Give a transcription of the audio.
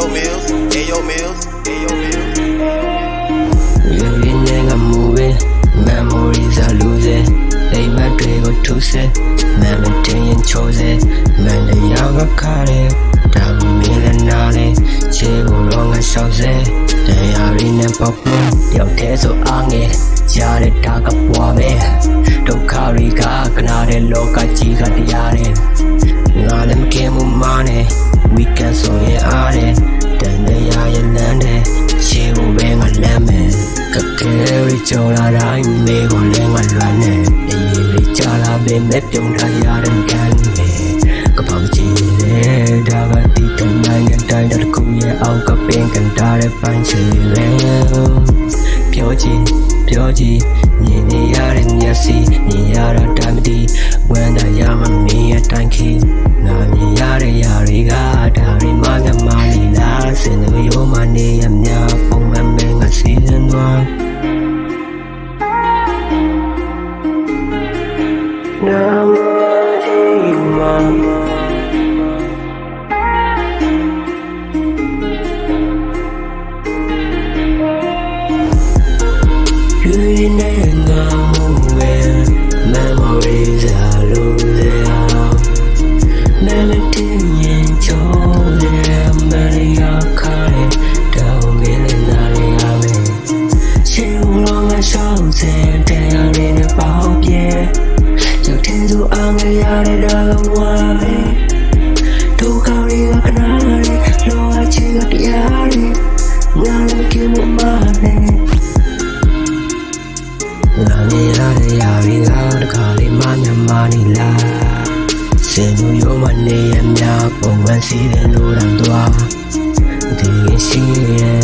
Ayo Mills, Ayo Mills, Ayo Mills. Living in a movie, memories are losing. They might play go to say, melody and chosen. Melody of a car, double millionaire. She will long and show say, they are in a pop. Yo, there's so angry. ကြားတဲ့တာကပွားပဲ ကြော်လာတိုင်းမေကိုလည်းငါလွမ်းနေအရေးလေးကြလာပေမဲ့ပြုံးထားရတဲ့ကံနဲ့ကပောင်ကြည့်လေဒါကတိတနိုင်ငံတိုင်းတစ်ခုရဲ့အောက်ကပင်ကန်တာတဲ့ပန်းချီလေပြောကြည့်ပြောကြည့်မြင်နေရတဲ့မျက်စိမြင်ရတော့တမ်းမတီဝမ်းသာရမှမင်းရဲ့တိုင်းခင်းငါမြင်ရတဲ့ຢာတွေကဒါရီမငမလီလာစင်လို့ရောမနေရ You never where memories are losing Melody in Jordan, Maria Kare, down in the Nari She long as shows and down in the bow, yeah. You tend to anga the dog away. To င်ရတဲ့ຢာတွေကတခါလေးမမြမနေလားစင်သူရောမနေရမြပုံမှန်စီးတယ်လို့တန်သွားဒီရှိရဲ့